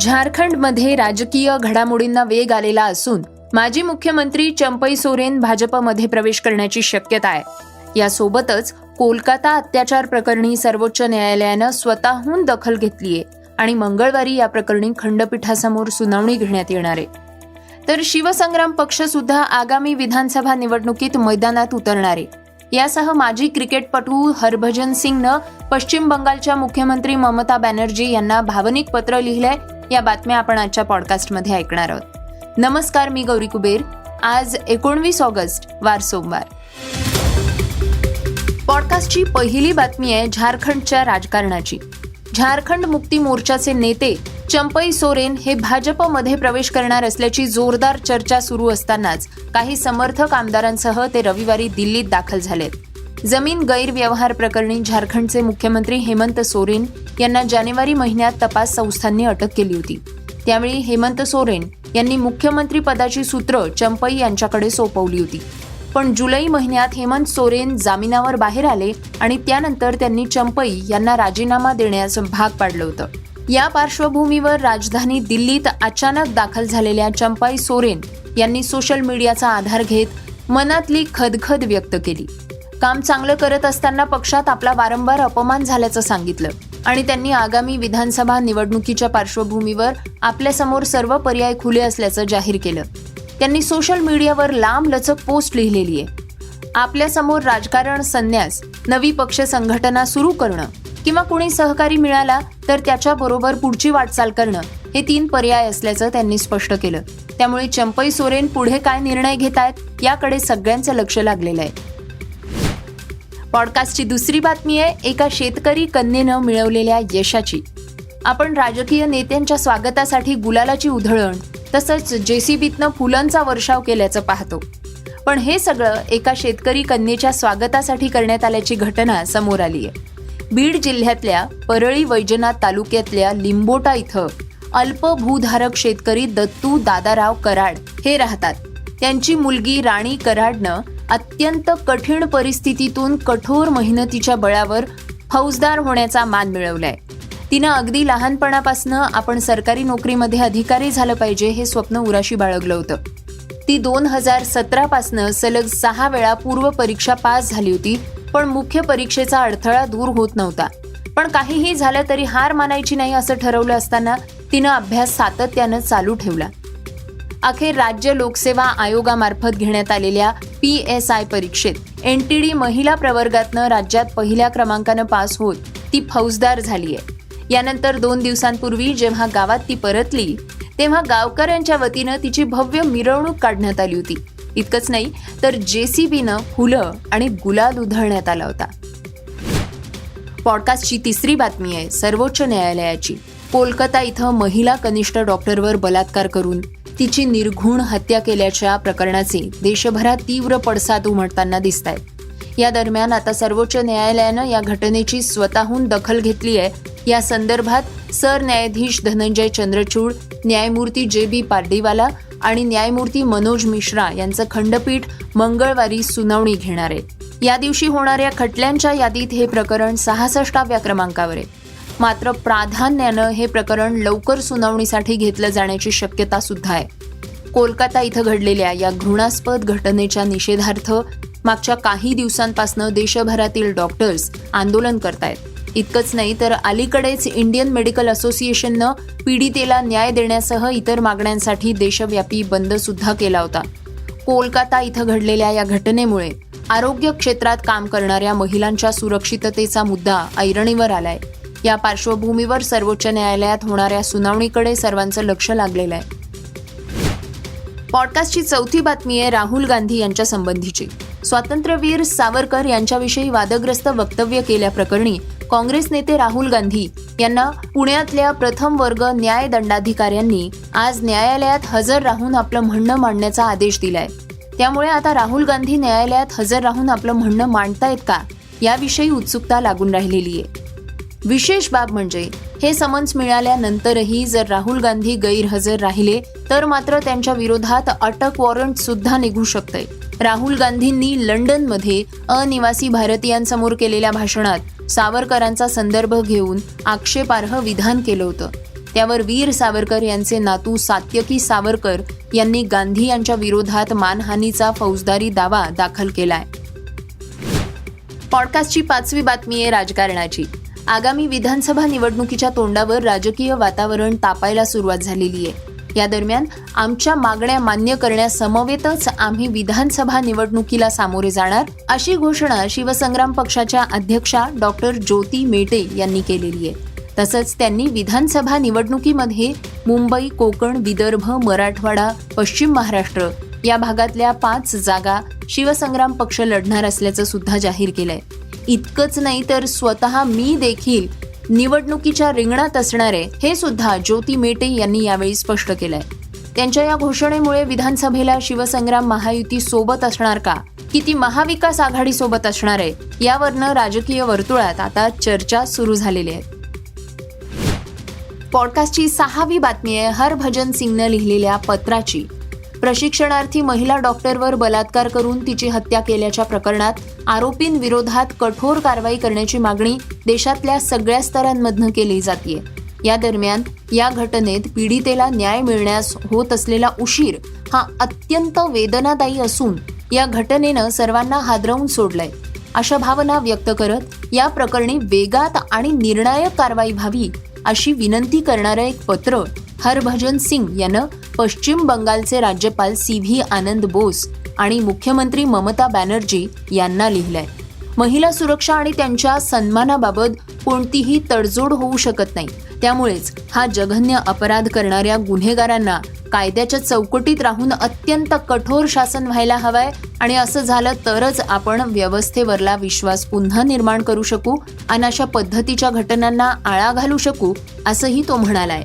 झारखंडमध्ये राजकीय घडामोडींना वेग आलेला असून माजी मुख्यमंत्री चंपई सोरेन भाजपमध्ये प्रवेश करण्याची शक्यता आहे. यासोबतच कोलकाता अत्याचार प्रकरणी सर्वोच्च न्यायालयानं स्वतःहून दखल घेतलीये आणि मंगळवारी या प्रकरणी खंडपीठासमोर सुनावणी घेण्यात येणार आहे. तर शिवसंग्राम पक्ष सुद्धा आगामी विधानसभा निवडणुकीत मैदानात उतरणार आहे. यासह माजी क्रिकेटपटू हरभजन सिंगनं पश्चिम बंगालच्या मुख्यमंत्री ममता बॅनर्जी यांना भावनिक पत्र लिहिलंय. या बातम्या आपण आजच्या पॉडकास्टमध्ये ऐकणार आहोत. नमस्कार मी गौरी कुबेर. आज एकोणवीस ऑगस्ट वार सोमवार. पॉडकास्टची पहिली बातमी आहे झारखंडच्या राजकारणाची. झारखंड मुक्ती मोर्चाचे नेते चंपई सोरेन हे भाजपमध्ये प्रवेश करणार असल्याची जोरदार चर्चा सुरू असतानाच काही समर्थक आमदारांसह ते रविवारी दिल्लीत दाखल झालेत. जमीन गैरव्यवहार प्रकरणी झारखंडचे मुख्यमंत्री हेमंत सोरेन यांना जानेवारी महिन्यात तपास संस्थांनी अटक केली होती. त्यावेळी हेमंत सोरेन यांनी मुख्यमंत्री पदाची सूत्र चंपई यांच्याकडे सोपवली होती. पण जुलै महिन्यात हेमंत सोरेन जामिनावर बाहेर आले आणि त्यानंतर त्यांनी चंपई यांना राजीनामा देण्याचं भाग पाडलं होतं. या पार्श्वभूमीवर राजधानी दिल्लीत अचानक दाखल झालेल्या चंपाई सोरेन यांनी सोशल मीडियाचा आधार घेत मनातली खदखद व्यक्त केली. काम चांगलं करत असताना पक्षात आपला वारंवार अपमान झाल्याचं सांगितलं. आणि त्यांनी आगामी विधानसभा निवडणुकीच्या पार्श्वभूमीवर आपल्यासमोर सर्व पर्याय खुले असल्याचं जाहीर केलं. त्यांनी सोशल मीडियावर लांब लचक पोस्ट लिहिलेली आहे. आपल्यासमोर राजकारण संन्यास नवी पक्ष संघटना सुरू करणं किंवा कुणी सहकारी मिळाला तर त्याच्याबरोबर पुढची वाटचाल करणं हे तीन पर्याय असल्याचं त्यांनी स्पष्ट केलं. त्यामुळे चंपई सोरेन पुढे काय निर्णय घेत आहेत याकडे सगळ्यांचं लक्ष लागलेलं आहे. पॉडकास्टची दुसरी बातमी आहे एका शेतकरी कन्येनं मिळवलेल्या यशाची. आपण राजकीय नेत्यांच्या स्वागतासाठी गुलालाची उधळण तसंच जेसीबीतनं फुलांचा वर्षाव केल्याचं पाहतो. पण हे सगळं एका शेतकरी कन्येच्या स्वागतासाठी करण्यात आल्याची घटना समोर आली आहे. बीड जिल्ह्यातल्या परळी वैजनाथ तालुक्यातल्या लिंबोटा इथं अल्पभूधारक शेतकरी दत्तू दादाराव कराड हे राहतात. त्यांची मुलगी राणी कराडनं अत्यंत कठीण परिस्थितीतून कठोर मेहनतीच्या बळावर फौजदार होण्याचा मान मिळवलाय. तिनं अगदी लहानपणापासनं आपण सरकारी नोकरीमध्ये अधिकारी झालं पाहिजे हे स्वप्न उराशी बाळगलं होतं. ती दोन हजार सतरापासनं सलग सहा वेळा पूर्व परीक्षा पास झाली होती पण मुख्य परीक्षेचा अडथळा दूर होत नव्हता. पण काहीही झालं तरी हार मानायची नाही असं ठरवलं असताना तिनं अभ्यास सातत्यानं चालू ठेवला. अखेर राज्य लोकसेवा आयोगामार्फत घेण्यात आलेल्या पी एस आय परीक्षेत एन टी डी महिला प्रवर्गातनं राज्यात पहिल्या क्रमांकानं पास होत ती फौजदार झाली आहे. यानंतर दोन दिवसांपूर्वी जेव्हा गावात ती परतली तेव्हा गावकऱ्यांच्या वतीनं तिची भव्य मिरवणूक काढण्यात आली होती. इतकंच नाही तर जेसीबीनं फुलं आणि गुलाल उधळण्यात आला होता. पॉडकास्टची तिसरी बातमी आहे सर्वोच्च न्यायालयाची. कोलकाता इथं महिला कनिष्ठ डॉक्टरवर बलात्कार करून तिची निर्घुण हत्या केल्याच्या प्रकरणाचे देशभरात तीव्र पडसाद उमटताना दिसत आहेत या दरम्यान आता सर्वोच्च न्यायालयानं या घटनेची स्वतःहून दखल घेतली आहे. या संदर्भात सरन्यायाधीश धनंजय चंद्रचूड न्यायमूर्ती जे बी पार्डीवाला आणि न्यायमूर्ती मनोज मिश्रा यांचं खंडपीठ मंगळवारी सुनावणी घेणार आहे या दिवशी होणाऱ्या खटल्यांच्या यादीत हे प्रकरण सहासष्टाव्या क्रमांकावर आहे. मात्र प्राधान्यानं हे प्रकरण लवकर सुनावणीसाठी घेतलं जाण्याची शक्यता सुद्धा आहे. कोलकाता इथं घडलेल्या या घृणास्पद घटनेच्या निषेधार्थ मागच्या काही दिवसांपासून देशभरातील डॉक्टर्स आंदोलन करतायत. इतकंच नाही तर अलीकडेच इंडियन मेडिकल असोसिएशननं पीडितेला न्याय देण्यासह इतर मागण्यांसाठी देशव्यापी बंद सुद्धा केला होता. कोलकाता इथं घडलेल्या या घटनेमुळे आरोग्य क्षेत्रात काम करणाऱ्या महिलांच्या सुरक्षिततेचा मुद्दा ऐरणीवर आलाय. या पार्श्वभूमीवर सर्वोच्च न्यायालयात होणाऱ्या सुनावणीकडे सर्वांचं लक्ष लागलेलं आहे. पॉडकास्टची चौथी बातमी आहे राहुल गांधी यांच्या संबंधीची. स्वातंत्र्यवीर सावरकर यांच्याविषयी वादग्रस्त वक्तव्य केल्याप्रकरणी काँग्रेस नेते राहुल गांधी यांना पुण्यातल्या प्रथम वर्ग न्याय दंडाधिकाऱ्यांनी आज न्यायालयात हजर राहून आपलं म्हणणं मांडण्याचा आदेश दिलाय. त्यामुळे आता राहुल गांधी न्यायालयात हजर राहून आपलं म्हणणं मांडतायत का? याविषयी उत्सुकता लागून राहिलेली आहे. विशेष बाब म्हणजे हे समन्स मिळाल्यानंतरही जर राहुल गांधी गैरहजर राहिले तर मात्र त्यांच्या विरोधात अटक वॉरंट सुद्धा निघू शकतंय. राहुल गांधींनी लंडनमध्ये अनिवासी भारतीयांसमोर केलेल्या भाषणात सावरकरांचा संदर्भ घेऊन आक्षेपार्ह विधान केलं होतं. त्यावर वीर सावरकर यांचे नातू सात्यकी सावरकर यांनी गांधी यांच्या विरोधात मानहानीचा फौजदारी दावा दाखल केलाय. पॉडकास्टची पाचवी बातमी आहे राजकारणाची. आगामी विधानसभा निवडणुकीच्या तोंडावर राजकीय वातावरण तापायला सुरुवात झालेली आहे. या दरम्यान आमच्या मागण्या मान्य करण्यासमवेतच आम्ही विधानसभा निवडणुकीला सामोरे जाणार अशी घोषणा शिवसंग्राम पक्षाच्या अध्यक्षा डॉक्टर ज्योती मेटे यांनी केलेली आहे. तसंच त्यांनी विधानसभा निवडणुकीमध्ये मुंबई कोकण विदर्भ मराठवाडा पश्चिम महाराष्ट्र या भागातल्या पाच जागा शिवसंग्राम पक्ष लढणार असल्याचं सुद्धा जाहीर केलंय. इतकंच नाही तर स्वतः मी देखील निवडणुकीच्या रिंगणात असणारे हे सुद्धा ज्योती मेटे यांनी यावेळी स्पष्ट केलंय. त्यांच्या या घोषणेमुळे विधानसभेला शिवसंग्राम महायुती सोबत असणार का? की ती महाविकास आघाडी सोबत असणार आहे? यावरनं राजकीय वर्तुळात आता चर्चा सुरू झालेली आहे. पॉडकास्टची सहावी बातमी आहे हरभजन सिंगनं लिहिलेल्या पत्राची. प्रशिक्षणार्थी महिला डॉक्टरवर बलात्कार करून तिची हत्या केल्याच्या प्रकरणात आरोपींविरोधात कठोर कारवाई करण्याची मागणी देशातल्या सगळ्या स्तरांमधनं केली जाते या दरम्यान या घटनेत पीडितेला न्याय मिळण्यास होत असलेला उशीर हा अत्यंत वेदनादायी असून या घटनेनं सर्वांना हादरवून सोडलंय. अशा भावना व्यक्त करत या प्रकरणी वेगात आणि निर्णायक कारवाई व्हावी अशी विनंती करणारं एक पत्र हरभजन सिंग यानं पश्चिम बंगालचे राज्यपाल सी व्ही आनंद बोस आणि मुख्यमंत्री ममता बॅनर्जी यांना लिहिलंय. महिला सुरक्षा आणि त्यांच्या सन्मानाबाबत कोणतीही तडजोड होऊ शकत नाही. त्यामुळेच हा जघन्य अपराध करणाऱ्या गुन्हेगारांना कायद्याच्या चौकटीत राहून अत्यंत कठोर शासन व्हायला हवंय आणि असं झालं तरच आपण व्यवस्थेवरला विश्वास पुन्हा निर्माण करू शकू आणि अशा पद्धतीच्या घटनांना आळा घालू शकू असंही तो म्हणालाय.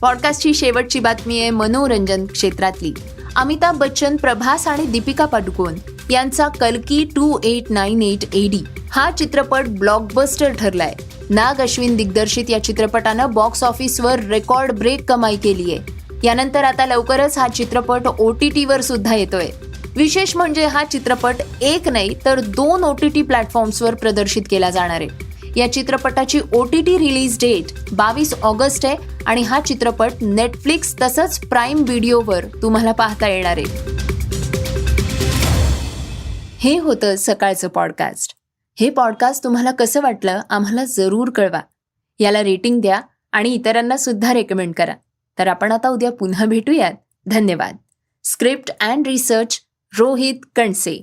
पॉडकास्टची शेवटची बातमी आहे मनोरंजन क्षेत्रातली. अमिताभ बच्चन प्रभास आणि दीपिका पाडुकोन यांचा कल्की two eight nine eight A D चित्रपट ब्लॉकबस्टर ठरलाय. नाग अश्विन दिग्दर्शित या चित्रपटानं बॉक्स ऑफिसवर रेकॉर्ड ब्रेक कमाई केली आहे. यानंतर आता लवकरच हा चित्रपट ओ टी टीवर सुद्धा येतोय. विशेष म्हणजे हा चित्रपट एक नाही तर दोन ओ टी टी प्लॅटफॉर्म्सवर प्रदर्शित केला जाणार आहे. या चित्रपटाची O T T release date बावीस ऑगस्ट आहे आणि हा चित्रपट नेटफ्लिक्स तसंच प्राईम व्हिडिओवर तुम्हाला पाहता येणार आहे. हे होतं सकाळचं पॉडकास्ट हे पॉडकास्ट तुम्हाला कसं वाटलं आम्हाला जरूर कळवा. याला रेटिंग द्या आणि इतरांना सुद्धा रेकमेंड करा. तर आपण आता उद्या पुन्हा भेटूयात. धन्यवाद. Script and research Rohit Kanse